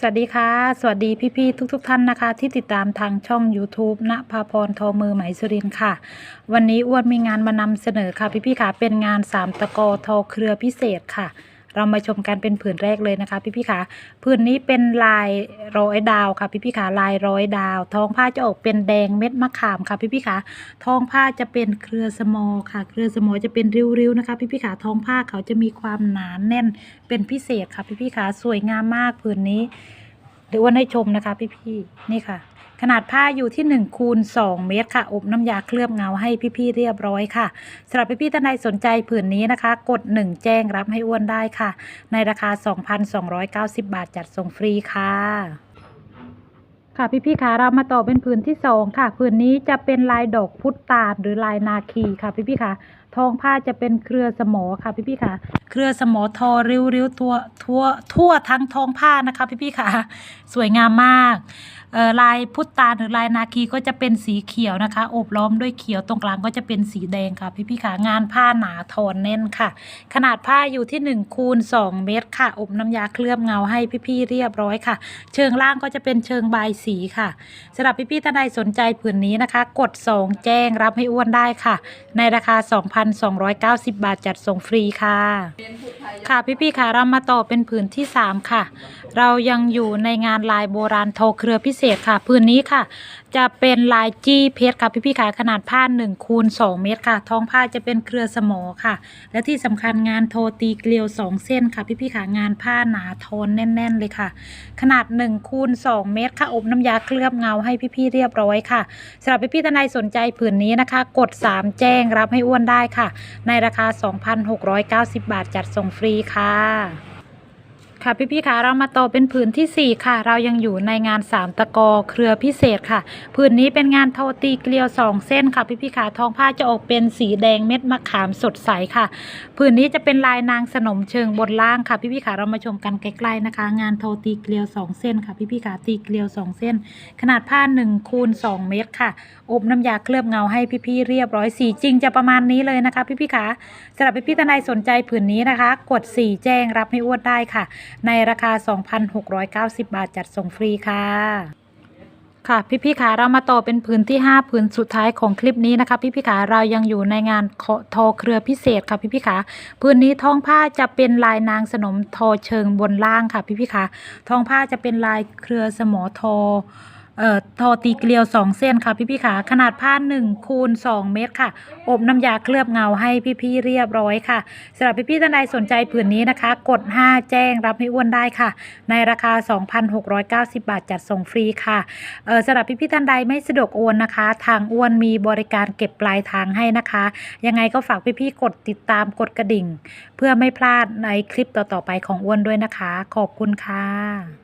สวัสดีค่ะ สวัสดีพี่ๆทุกๆทท่านนะคะ ที่ติดตามทางช่อง YouTube ณภาพรทอมือไหมสุรินค่ะ วันนี้อ้วนมีงานมานำเสนอค่ะ พี่ๆค่ะเป็นงานสามตะกอทอเครือพิเศษค่ะ เรามาชมกันเป็นผืนแรกเลยนะคะพี่ๆค่ะผืนนี้เป็นลายร้อยดาวค่ะพี่ๆค่ะลายร้อยดาว ท้องผ้าจะออกเป็นแดงเม็ดมะขามค่ะพี่ๆค่ะท้องผ้าจะเป็นเครือสมอค่ะ เครือสมอจะเป็นริ้วๆนะคะพี่ๆค่ะท้องผ้าเขาจะมีความหนาแน่นเป็นพิเศษค่ะพี่ๆค่ะสวยงามมากผืนนี้หรือว่าให้ชมนะคะพี่ๆนี่ค่ะ ขนาดผ้าอยู่ที่1คูณ2เมตรค่ะ อบน้ำยาเคลือบเงาให้พี่ๆเรียบร้อยค่ะสำหรับพี่ๆท่านใดสนใจผืนนี้นะคะ กด 1 แจ้งรับให้อ้วนได้ค่ะ ในราคา 2,290 บาทจัดส่งฟรีค่ะค่ะพี่ๆคะเรามาต่อเป็นผืนที่สองค่ะผืนนี้จะเป็นลายดอกพุตตาลหรือลายนาคีค่ะพี่ๆคะ ทองผ้าจะเป็นเครือสมอค่ะพี่ๆคะเครือสมอทอริ้วๆทั่วทั่วทั่วทั้งทองผ้านะคะพี่ๆคะสวยงามมากลายพุตตาหรือลายนาคีก็จะเป็นสีเขียวนะคะอบล้อมด้วยเขียวตรงกลางก็จะเป็นสีแดงค่ะ พี่ๆคะงานผ้าหนาทอนแน่นค่ะ ขนาดผ้าอยู่ที่1คูณ2เมตรค่ะ อบน้ำยาเคลือบเงาให้พี่ๆเรียบร้อยค่ะ เชิงล่างก็จะเป็นเชิงใบสีค่ะสำหรับพี่ๆท่านใดสนใจผืนนี้นะคะ กด 2 แจ้งรับให้อ้วนได้ค่ะ ในราคา2,290 บาทจัดส่งฟรีค่ะ ค่ะพี่ๆค่ะเรามาต่อเป็นผืนที่ 3 ค่ะ เรายังอยู่ในงานลายโบราณโทอเครือพิเศษค่ะผืนนี้ค่ะ จะเป็นลายจี้เพชรค่ะพี่ๆค่ะขนาดผ้า1คูณ2เมตรค่ะ ท้องผ้าจะเป็นเครือสมอค่ะ และที่สำคัญงานโทตีเกลียว 2 เส้นค่ะพี่ๆค่ะงานผ้าหนาทอนแน่น ๆ เลยค่ะ ขนาด1คูณ2เมตรค่ะอบน้ำยาเคลือบเงาให้พี่ๆเรียบร้อยค่ะสำหรับพี่ๆท่านใดสนใจผืนนี้นะคะ กด 3 แจ้งรับให้อ้วนได้ค่ะ ในราคา 2,690 บาทจัดส่งฟรีค่ะ ค่ะพี่ๆค่ะเรามาต่อเป็นผืนทีสี่4 ค่ะ เรายังอยู่ในงานสามตะกอเครือพิเศษค่ะ ผืนนี้เป็นงานโทตีเกลียว 2 เส้นค่ะพี่ๆค่ะทองผ้าจะออกเป็นสีแดงเม็ดมะขามสดใสค่ะ ผืนนี้จะเป็นลายนางสนมเชิงบนล่างค่ะพี่ๆค่ะเรามาชมกันใกล้ๆนะคะ งานโทตีเกลียว 2 เส้นค่ะพี่ๆค่ะตีเกลียว 2 เส้น ขนาดผ้า1คูณ2เมตรค่ะอบน้ำยาเคลือบเงาให้พี่ๆเรียบร้อยสีจริงจะประมาณนี้เลยนะคะพี่ๆค่ะสำหรับพี่ๆท่านใดสนใจผืนนี้นะคะ กด4แจ้งรับให้อ้วนได้ค่ะในราคา 2,690 บาทจัดส่งฟรีค่ะ ค่ะพี่ๆขาเรามาต่อเป็นผืนที่ 5 ผืนสุดท้ายของคลิปนี้นะคะพี่ๆขาเรายังอยู่ในงานทอเครือพิเศษค่ะพี่ๆขาผืนนี้ท้องผ้าจะเป็นลายนางสนมทอเชิงบนล่างค่ะพี่ๆขาท้องผ้าจะเป็นลายเครือสมอทอ เอ่อทอตีเกลียว 2 เส้นค่ะพี่ๆขาขนาดผ้า1คูณ2เมตรค่ะ อบน้ำยาเคลือบเงาให้พี่ๆเรียบร้อยค่ะสำหรับพี่ๆท่านใดสนใจผืนนี้นะคะ กด 5 แจ้งรับให้อ้วนได้ค่ะ ในราคา 2,690 บาทจัดส่งฟรีค่ะเอ่อสำหรับพี่ๆท่านใดไม่สะดวกโอนนะคะ ทางอ้วนมีบริการเก็บปลายทางให้นะคะ ยังไงก็ฝากพี่ๆกดติดตามกดกระดิ่ง เพื่อไม่พลาดในคลิปต่อๆไปของอ้วนด้วยนะคะ ขอบคุณค่ะ